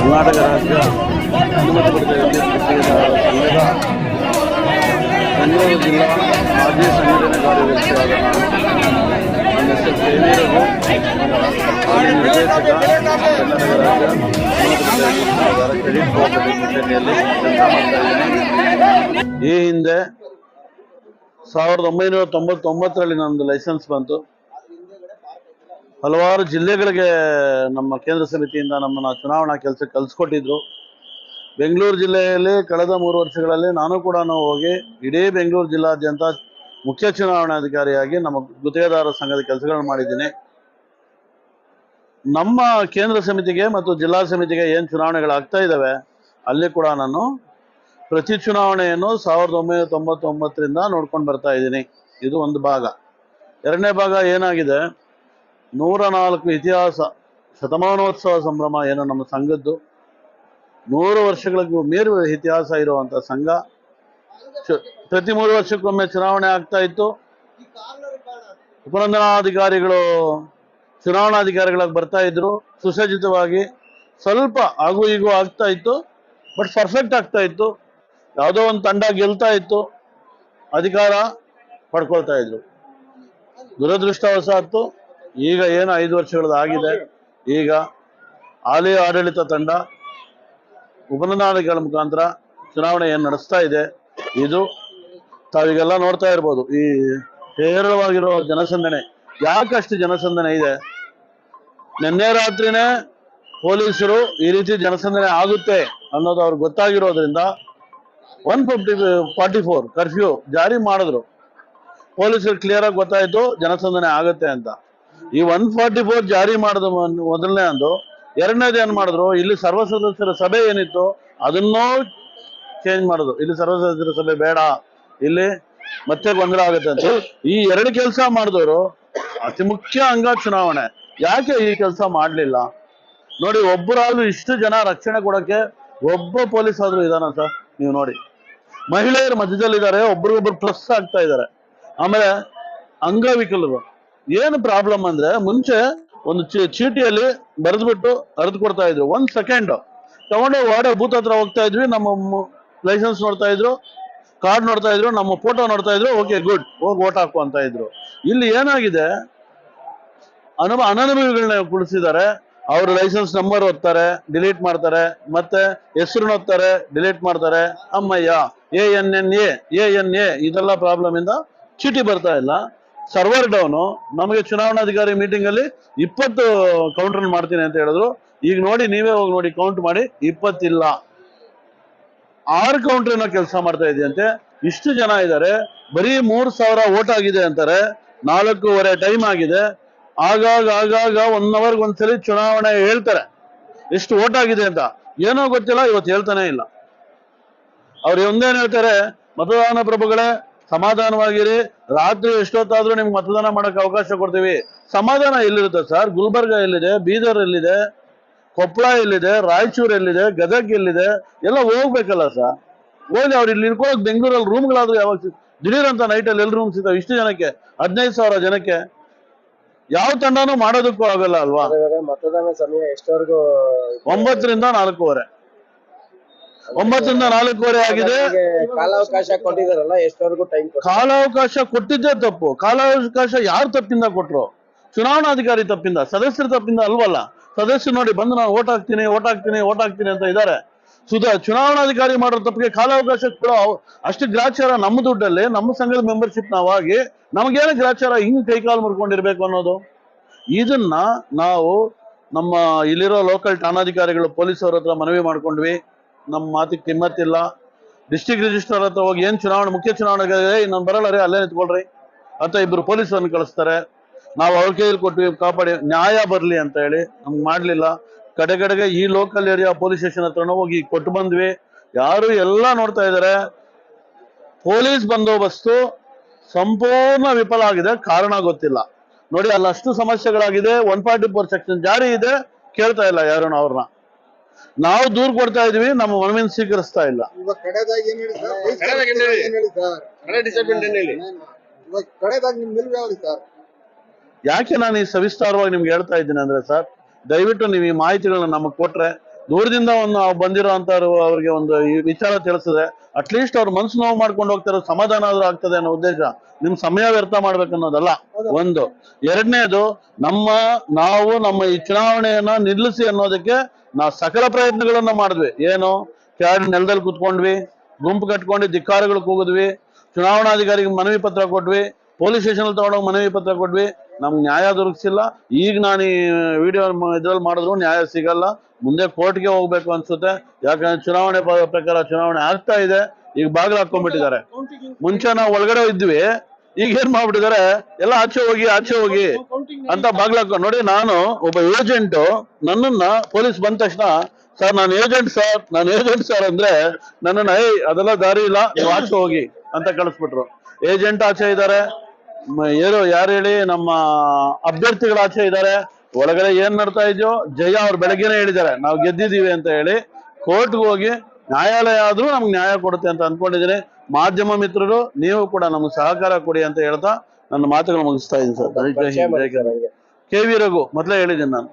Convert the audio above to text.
ಕರ್ನಾಟಕ ರಾಜ್ಯ ಬೆಂಗಳೂರು ಜಿಲ್ಲಾ ಮಾಜಿ ಸಂಘಟನೆ ಕಾರ್ಯದರ್ಶಿಯಾದ ಕ್ರೆಡಿಟ್ ಈ ಹಿಂದೆ ಸಾವಿರದ ಒಂಬೈನೂರ ತೊಂಬತ್ತೊಂಬತ್ತರಲ್ಲಿ ನಮ್ಮದು ಲೈಸೆನ್ಸ್ ಬಂತು. ಹಲವಾರು ಜಿಲ್ಲೆಗಳಿಗೆ ನಮ್ಮ ಕೇಂದ್ರ ಸಮಿತಿಯಿಂದ ನಮ್ಮನ್ನ ಚುನಾವಣಾ ಕೆಲಸಕ್ಕೆ ಕಲಿಸ್ಕೊಟ್ಟಿದ್ರು. ಬೆಂಗಳೂರು ಜಿಲ್ಲೆಯಲ್ಲಿ ಕಳೆದ ಮೂರು ವರ್ಷಗಳಲ್ಲಿ ನಾನು ಕೂಡ ಹೋಗಿ ಇಡೀ ಬೆಂಗಳೂರು ಜಿಲ್ಲಾದ್ಯಂತ ಮುಖ್ಯ ಚುನಾವಣಾಧಿಕಾರಿಯಾಗಿ ನಮ್ಮ ಗುತ್ತಿಗೆದಾರರ ಸಂಘದ ಕೆಲಸಗಳನ್ನು ಮಾಡಿದ್ದೀನಿ. ನಮ್ಮ ಕೇಂದ್ರ ಸಮಿತಿಗೆ ಮತ್ತು ಜಿಲ್ಲಾ ಸಮಿತಿಗೆ ಏನು ಚುನಾವಣೆಗಳಾಗ್ತಾ ಇದ್ದಾವೆ ಅಲ್ಲಿ ಕೂಡ ನಾನು ಪ್ರತಿ ಚುನಾವಣೆಯನ್ನು ಸಾವಿರದ ಒಂಬೈನೂರ ತೊಂಬತ್ತೊಂಬತ್ತರಿಂದ ನೋಡ್ಕೊಂಡು ಬರ್ತಾ ಇದ್ದೀನಿ. ಇದು ಒಂದು ಭಾಗ. ಎರಡನೇ ಭಾಗ ಏನಾಗಿದೆ ನೂರ ನಾಲ್ಕು ಇತಿಹಾಸ ಶತಮಾನೋತ್ಸವ ಸಂಭ್ರಮ ಏನೋ ನಮ್ಮ ಸಂಘದ್ದು. ನೂರು ವರ್ಷಗಳಿಗೂ ಮೀರು ಇತಿಹಾಸ ಇರುವಂಥ ಸಂಘ. ಪ್ರತಿ ಮೂರು ವರ್ಷಕ್ಕೊಮ್ಮೆ ಚುನಾವಣೆ ಆಗ್ತಾ ಇತ್ತು. ಉಪನಂದನಾಧಿಕಾರಿಗಳು ಚುನಾವಣಾಧಿಕಾರಿಗಳಾಗಿ ಬರ್ತಾ ಇದ್ರು. ಸುಸಜ್ಜಿತವಾಗಿ ಸ್ವಲ್ಪ ಆಗು ಈಗೂ ಆಗ್ತಾ ಇತ್ತು. ಬಟ್ ಪರ್ಫೆಕ್ಟ್ ಆಗ್ತಾ ಇತ್ತು. ಯಾವುದೋ ಒಂದು ತಂಡ ಗೆಲ್ತಾ ಇತ್ತು. ಅಧಿಕಾರ ಪಡ್ಕೊಳ್ತಾ ಇದ್ರು. ದುರದೃಷ್ಟವಶಾತ್ತು ಈಗ ಏನು ಐದು ವರ್ಷಗಳದ್ದು ಆಗಿದೆ, ಈಗ ಹಾಲಿ ಆಡಳಿತ ತಂಡ ಉಪನನಾಳಿಗಳ ಮುಖಾಂತರ ಚುನಾವಣೆ ಏನು ನಡೆಸ್ತಾ ಇದೆ, ಇದು ತಾವೀಗೆಲ್ಲ ನೋಡ್ತಾ ಇರ್ಬೋದು. ಈ ಹೇರಳವಾಗಿರೋ ಜನಸಂದಣೆ, ಯಾಕಷ್ಟು ಜನಸಂದಣೆ ಇದೆ? ನಿನ್ನೆ ರಾತ್ರಿನೇ ಪೊಲೀಸರು ಈ ರೀತಿ ಜನಸಂದಣೆ ಆಗುತ್ತೆ ಅನ್ನೋದು ಅವ್ರಿಗೆ ಗೊತ್ತಾಗಿರೋದ್ರಿಂದ one fifty forty four curfew ಜಾರಿ ಮಾಡಿದ್ರು. ಪೊಲೀಸರು ಕ್ಲಿಯರ್ ಆಗಿ ಗೊತ್ತಾಯ್ತು, ಜನಸಂದಣೆ ಆಗುತ್ತೆ ಅಂತ. ಈ ಒನ್ ಫಾರ್ಟಿ ಫೋರ್ ಜಾರಿ ಮಾಡಿದ ಮೊದಲನೇ ಅಂದು, ಎರಡನೇದು ಏನ್ ಮಾಡಿದ್ರು, ಇಲ್ಲಿ ಸರ್ವ ಸದಸ್ಯರ ಸಭೆ ಏನಿತ್ತು, ಅದನ್ನೂ ಚೇಂಜ್ ಮಾಡಿದ್ರು ಇಲ್ಲಿ ಸರ್ವ ಸದಸ್ಯರ ಸಭೆ ಬೇಡ, ಇಲ್ಲಿ ಮತ್ತೆ ಗೊಂದಲ ಆಗುತ್ತೆ ಅಂತ ಈ ಎರಡು ಕೆಲಸ ಮಾಡಿದವರು ಅತಿ ಮುಖ್ಯ ಅಂಗ ಚುನಾವಣೆ. ಯಾಕೆ ಈ ಕೆಲಸ ಮಾಡ್ಲಿಲ್ಲ? ನೋಡಿ, ಒಬ್ಬರಾದ್ರೂ ಇಷ್ಟು ಜನ ರಕ್ಷಣೆ ಕೊಡಕ್ಕೆ ಒಬ್ಬ ಪೊಲೀಸ್ ಆದ್ರೂ ಇದಾನ ಸರ್? ನೀವು ನೋಡಿ. ಮಹಿಳೆಯರು ಮಧ್ಯದಲ್ಲಿದ್ದಾರೆ, ಒಬ್ರಿಗೊಬ್ರು ಪ್ಲಸ್ ಆಗ್ತಾ ಇದ್ದಾರೆ. ಆಮೇಲೆ ಅಂಗವಿಕಲರು. ಏನು ಪ್ರಾಬ್ಲಮ್ ಅಂದ್ರೆ ಮುಂಚೆ ಒಂದು ಚೀಟಿಯಲ್ಲಿ ಬರೆದ್ಬಿಟ್ಟು ಅರ್ದು ಕೊಡ್ತಾ ಇದ್ರು. ಒಂದ್ ಸೆಕೆಂಡ್ ತಗೊಂಡು ವಾರ್ಡ ಬೂತ್ ಹತ್ರ ಹೋಗ್ತಾ ಇದ್ವಿ, ನಮ್ಮ ಲೈಸೆನ್ಸ್ ನೋಡ್ತಾ ಇದ್ರು ಕಾರ್ಡ್ ನೋಡ್ತಾ ಇದ್ರು, ನಮ್ಮ ಫೋಟೋ ನೋಡ್ತಾ ಇದ್ರು ಓಕೆ ಗುಡ್ ಹೋಗಿ ಓಟ್ ಹಾಕು ಅಂತ ಇದ್ರು. ಇಲ್ಲಿ ಏನಾಗಿದೆ? ಅನುಭವ ಅನನುಭವಿಗಳನ್ನ ಕುಳಿಸಿದ್ದಾರೆ. ಅವ್ರ ಲೈಸೆನ್ಸ್ ನಂಬರ್ ಓದ್ತಾರೆ ಡಿಲೀಟ್ ಮಾಡ್ತಾರೆ, ಮತ್ತೆ ಹೆಸರು ಓದ್ತಾರೆ ಡಿಲೀಟ್ ಮಾಡ್ತಾರೆ. ಅಮ್ಮಯ್ಯ A N N A N A ಇದೆಲ್ಲ ಪ್ರಾಬ್ಲಮ್ ಇಂದ ಚೀಟಿ ಬರ್ತಾ ಇಲ್ಲ. Server down. ನಮಗೆ ಚುನಾವಣಾಧಿಕಾರಿ ಮೀಟಿಂಗ್ ಅಲ್ಲಿ ಇಪ್ಪತ್ತು ಕೌಂಟರ್ ಮಾಡ್ತೀನಿ ಅಂತ ಹೇಳಿದ್ರು. ಈಗ ನೋಡಿ, ನೀವೇ ಹೋಗಿ ನೋಡಿ ಕೌಂಟ್ ಮಾಡಿ. ಇಪ್ಪತ್ತಿಲ್ಲ. ಆರು ಕೌಂಟರ್ ಕೆಲಸ ಮಾಡ್ತಾ ಇದೆಯಂತೆ. ಇಷ್ಟು ಜನ ಇದ್ದಾರೆ. ಬರೀ ಮೂರ್ ಸಾವಿರ ಓಟ್ ಆಗಿದೆ ಅಂತಾರೆ. ನಾಲ್ಕೂವರೆ ಟೈಮ್ ಆಗಿದೆ. ಆಗಾಗ ಆಗಾಗ ಒನ್ ಅವರ್ ಒಂದ್ಸಲಿ ಚುನಾವಣೆ ಹೇಳ್ತಾರೆ. ಎಷ್ಟು ಓಟ್ ಆಗಿದೆ ಅಂತ. ಏನೋ ಗೊತ್ತಿಲ್ಲ, ಇವತ್ತು ಹೇಳ್ತಾನೆ ಇಲ್ಲ. ಅವ್ರು ಒಂದೇನ್ ಹೇಳ್ತಾರೆ, ಮತದಾನ ಪ್ರಭುಗಳೇ ಸಮಾಧಾನವಾಗಿರಿ. ರಾತ್ರಿ ಎಷ್ಟೊತ್ತಾದ್ರೂ ನಿಮ್ಗೆ ಮತದಾನ ಮಾಡಕ್ಕೆ ಅವಕಾಶ ಕೊಡ್ತೀವಿ. ಸಮಾಧಾನ ಎಲ್ಲಿರುತ್ತೆ ಸರ್? ಗುಲ್ಬರ್ಗ ಎಲ್ಲಿದೆ? ಬೀದರ್ ಎಲ್ಲಿದೆ? ಕೊಪ್ಪಳ ಎಲ್ಲಿದೆ? ರಾಯಚೂರು ಎಲ್ಲಿದೆ? ಗದಗ್ ಎಲ್ಲಿದೆ? ಎಲ್ಲ ಹೋಗ್ಬೇಕಲ್ಲ ಸರ್. ಹೋಗಿ ಅವ್ರು ಇಲ್ಲಿ ಇರ್ಕೊಳಕ್ ಬೆಂಗಳೂರಲ್ಲಿ ರೂಮ್ಗಳಾದ್ರೂ ಯಾವಾಗ ದಿಢೀರಂತ ದಿಢೀರ್ ಅಂತ ನೈಟಲ್ಲಿ ಎಲ್ಲಿ ರೂಮ್ ಸಿಗ್ತಾವೆ. ಇಷ್ಟು ಜನಕ್ಕೆ ಹದಿನೈದು ಸಾವಿರ ಜನಕ್ಕೆ. ಯಾವ ತಂಡನೂ ಮಾಡೋದಕ್ಕೂ ಆಗಲ್ಲ ಅಲ್ವಾ? ಮತದಾನ ಸಮಯ ಎಷ್ಟವರೆಗೂ ಒಂಬತ್ತರಿಂದ ನಾಲ್ಕೂವರೆ. ಒಂಬತ್ತರಿಂದ ನಾಲ್ಕೂವರೆ ಆಗಿದೆ. ಕಾಲಾವಕಾಶ ಕೊಟ್ಟಿದಾರಲ್ಲ ಎಷ್ಟವರೆಗೂ ಟೈಮ್ ಕಾಲಾವಕಾಶ ಕೊಟ್ಟಿದ್ದೇ ತಪ್ಪು. ಕಾಲಾವಕಾಶ ಯಾರು ತಪ್ಪಿಂದ ಕೊಟ್ರು? ಚುನಾವಣಾಧಿಕಾರಿ ತಪ್ಪಿಂದ ಸದಸ್ಯರ ತಪ್ಪಿಂದ ಅಲ್ವಲ್ಲ? ಸದಸ್ಯರು ನೋಡಿ ಬಂದು ನಾನು ಓಟ್ ಹಾಕ್ತೀನಿ ಓಟ್ ಹಾಕ್ತೀನಿ ಓಟ್ ಹಾಕ್ತೀನಿ ಅಂತ ಇದ್ದಾರೆ. ಸುಧಾ ಚುನಾವಣಾಧಿಕಾರಿ ಮಾಡೋ ತಪ್ಪಿಗೆ ಕಾಲಾವಕಾಶ ಕೊಡೋ ಅಷ್ಟು ಗ್ರಾಚಾರ ನಮ್ಮ ದುಡ್ಡಲ್ಲಿ ನಮ್ಮ ಸಂಘದ ಮೆಂಬರ್ಶಿಪ್ ನಾವಾಗಿ ನಮಗೇನು ಗ್ರಾಚಾರ? ಹಿಂಗ್ ಕೈಕಾಲು ಮುರ್ಕೊಂಡಿರ್ಬೇಕು ಅನ್ನೋದು. ಇದನ್ನ ನಾವು ನಮ್ಮ ಇಲ್ಲಿರೋ ಲೋಕಲ್ ಠಾಣಾಧಿಕಾರಿಗಳು ಪೊಲೀಸವ್ರ ಹತ್ರ ಮನವಿ ಮಾಡ್ಕೊಂಡ್ವಿ. ನಮ್ಮ ಮಾತಿಗೆ ಕಿಮ್ಮತ್ತಿಲ್ಲ. ಡಿಸ್ಟ್ರಿಕ್ಟ್ ರಿಜಿಸ್ಟ್ರಾರ್ ಹತ್ರ ಹೋಗಿ ಏನ್ ಚುನಾವಣೆ, ಮುಖ್ಯ ಚುನಾವಣೆ ನಾನು ಬರಲ್ಲ ರೀ, ಅಲ್ಲೇ ನಿಂತ್ಕೊಳ್ರಿ. ಅಂತ ಇಬ್ರು ಪೊಲೀಸರನ್ನು ಕಳಿಸ್ತಾರೆ. ನಾವು ಅವ್ರ ಕೈಯಲ್ಲಿ ಕೊಟ್ಟು ಕಾಪಾಡಿ, ನ್ಯಾಯ ಬರ್ಲಿ ಅಂತ ಹೇಳಿ. ನಮ್ಗೆ ಮಾಡ್ಲಿಲ್ಲ. ಕಡೆ ಕಡೆಗೆ ಈ ಲೋಕಲ್ ಏರಿಯಾ ಪೊಲೀಸ್ ಸ್ಟೇಷನ್ ಹತ್ರ ಹೋಗಿ ಕೊಟ್ಟು ಬಂದ್ವಿ. ಯಾರು ಎಲ್ಲ ನೋಡ್ತಾ ಇದ್ದಾರೆ ಪೊಲೀಸ್ ಬಂದೋಬಸ್ತು ಸಂಪೂರ್ಣ ವಿಫಲ ಆಗಿದೆ, ಕಾರಣ ಗೊತ್ತಿಲ್ಲ. ನೋಡಿ, ಅಲ್ಲಷ್ಟು ಸಮಸ್ಯೆಗಳಾಗಿದೆ ಒನ್ ಫಾರ್ಟಿ ಫೋರ್ ಸೆಕ್ಷನ್ ಜಾರಿ ಇದೆ, ಕೇಳ್ತಾ ಇಲ್ಲ ಯಾರು ಅವ್ರನ್ನ. ನಾವು ದೂರ್ ಕೊಡ್ತಾ ಇದೀವಿ ನಮ್ಮ ಮನವಿನ ಸ್ವೀಕರಿಸ್ತಾ ಇಲ್ಲ. ಇವಾಗ ಕಡೆದಾಗಿ ಏನ್ ಹೇಳಿ ಸರ್? ವಯಸ್ಸು ಕಡೆದಾಗಿ ಏನ್ ಹೇಳಿ? ಏನ್ ಹೇಳಿ ಸರ್? ಕಡೆ ಡಿಸೈಡ್ಮೆಂಟ್ ಏನ್ ಹೇಳಿ? ಇವಾಗ ಕಡೆದಾಗಿ ನಿಮ್ ನಿಲ್ವು ಯಾವ್ದು ಸರ್? ಯಾಕೆ ನಾನು ಈ ಸವಿಸ್ತಾರವಾಗಿ ನಿಮ್ಗೆ ಹೇಳ್ತಾ ಇದ್ದೀನಿ ಅಂದ್ರೆ ಸರ್ ದಯವಿಟ್ಟು ನೀವು ಈ ಮಾಹಿತಿಗಳನ್ನ ನಮಗ್ ಕೊಟ್ರೆ ದೂರದಿಂದ ಒಂದು ನಾವು ಬಂದಿರೋ ಅವ್ರಿಗೆ ಒಂದು ಈ ವಿಚಾರ ತಿಳಿಸಿದ್ರೆ ಅಟ್ಲೀಸ್ಟ್ ಅವ್ರ ಮನ್ಸು ನೋವು ಮಾಡ್ಕೊಂಡು ಹೋಗ್ತಾರೋ ಸಮಾಧಾನ ಆದ್ರೂ ಆಗ್ತದೆ ಅನ್ನೋ ಉದ್ದೇಶ ನಿಮ್ ಸಮಯ ವ್ಯರ್ಥ ಮಾಡ್ಬೇಕು ಅನ್ನೋದಲ್ಲ. ಒಂದು. ಎರಡನೇದು ನಮ್ಮ ನಾವು ನಮ್ಮ ಈ ಚುನಾವಣೆಯನ್ನ ನಿಲ್ಲಿಸಿ ಅನ್ನೋದಕ್ಕೆ ನಾವು ಸಕಲ ಪ್ರಯತ್ನಗಳನ್ನ ಮಾಡಿದ್ವಿ. ಏನು? ಕೆಳಗಡೆ ನೆಲದಲ್ಲಿ ಕುತ್ಕೊಂಡ್ವಿ ಗುಂಪು ಕಟ್ಕೊಂಡು ಧಿಕ್ಕಾರಗಳು ಕೂಗಿದ್ವಿ ಚುನಾವಣಾಧಿಕಾರಿಗೆ ಮನವಿ ಪತ್ರ ಕೊಟ್ವಿ ಪೊಲೀಸ್ ಸ್ಟೇಷನ್ ತಗೊಂಡೋಗಿ ಮನವಿ ಪತ್ರ ಕೊಟ್ವಿ ನಮ್ಗೆ ನ್ಯಾಯ ದೊರಕಿಸಿಲ್ಲ. ಈಗ ನಾನು ಈ ವಿಡಿಯೋ ಇದ್ರಲ್ಲಿ ಮಾಡಿದ್ರು ನ್ಯಾಯ ಸಿಗಲ್ಲ. ಮುಂದೆ ಕೋರ್ಟ್ಗೆ ಹೋಗ್ಬೇಕು ಅನ್ಸುತ್ತೆ. ಯಾಕಂದ್ರೆ ಚುನಾವಣೆ ಪ್ರಕಾರ ಚುನಾವಣೆ ಆಗ್ತಾ ಇದೆ. ಈಗ ಬಾಗಿಲು ಹಾಕೊಂಡ್ಬಿಟ್ಟಿದ್ದಾರೆ ಮುಂಚೆ ನಾವು ಒಳಗಡೆ ಇದ್ವಿ. ಈಗ ಏನ್ ಮಾಡ್ಬಿಟ್ಟಿದ್ದಾರೆ? ಎಲ್ಲ ಆಚೆ ಹೋಗಿ ಆಚೆ ಹೋಗಿ ಅಂತ ಬಾಗ್ಲ ಹಾಕೊಂಡು ನೋಡಿ ನಾನು ಒಬ್ಬ ಏಜೆಂಟ್ ನನ್ನನ್ನ ಪೊಲೀಸ್ ಬಂದ ತಕ್ಷಣ, ಸರ್, ನಾನು ಏಜೆಂಟ್ ಸರ್. ನಾನು ಏಜೆಂಟ್ ಸರ್ ಅಂದ್ರೆ ನನ್ನನ್ನ ಐ ಅದೆಲ್ಲ ದಾರಿ ಇಲ್ಲ. ನೀವು ಆಚೆ ಹೋಗಿ ಅಂತ ಕಳಿಸ್ಬಿಟ್ರು. ಏಜೆಂಟ್ ಆಚೆ ಇದ್ದಾರೆ. ಏನು ಯಾರು ಹೇಳಿ ನಮ್ಮ ಅಭ್ಯರ್ಥಿಗಳ ಆಚೆ ಇದ್ದಾರೆ. ಒಳಗಡೆ ಏನ್ ನಡ್ತಾ ಇದೆಯೋ ಜಯ ಅವ್ರು ಬೆಳಗ್ಗೆನೆ ಹೇಳಿದ್ದಾರೆ. ನಾವು ಗೆದ್ದಿದೀವಿ ಅಂತ ಹೇಳಿ ಕೋರ್ಟ್ಗೆ ಹೋಗಿ ನ್ಯಾಯಾಲಯ ಆದ್ರೂ ನಮ್ಗೆ ನ್ಯಾಯ ಕೊಡುತ್ತೆ ಅಂತ ಅನ್ಕೊಂಡಿದ್ದೀನಿ. ಮಾಧ್ಯಮ ಮಿತ್ರರು ನೀವು ಕೂಡ ನಮ್ಗೆ ಸಹಕಾರ ಕೊಡಿ ಅಂತ ಹೇಳ್ತಾ ನನ್ನ ಮಾತುಗಳು ಮುಗಿಸ್ತಾ ಇದ್ದೀನಿ ಸರ್. ಕೆ ವಿ ರಘು ಮೊದಲೇ ಹೇಳಿದ್ದೀನಿ ನಾನು.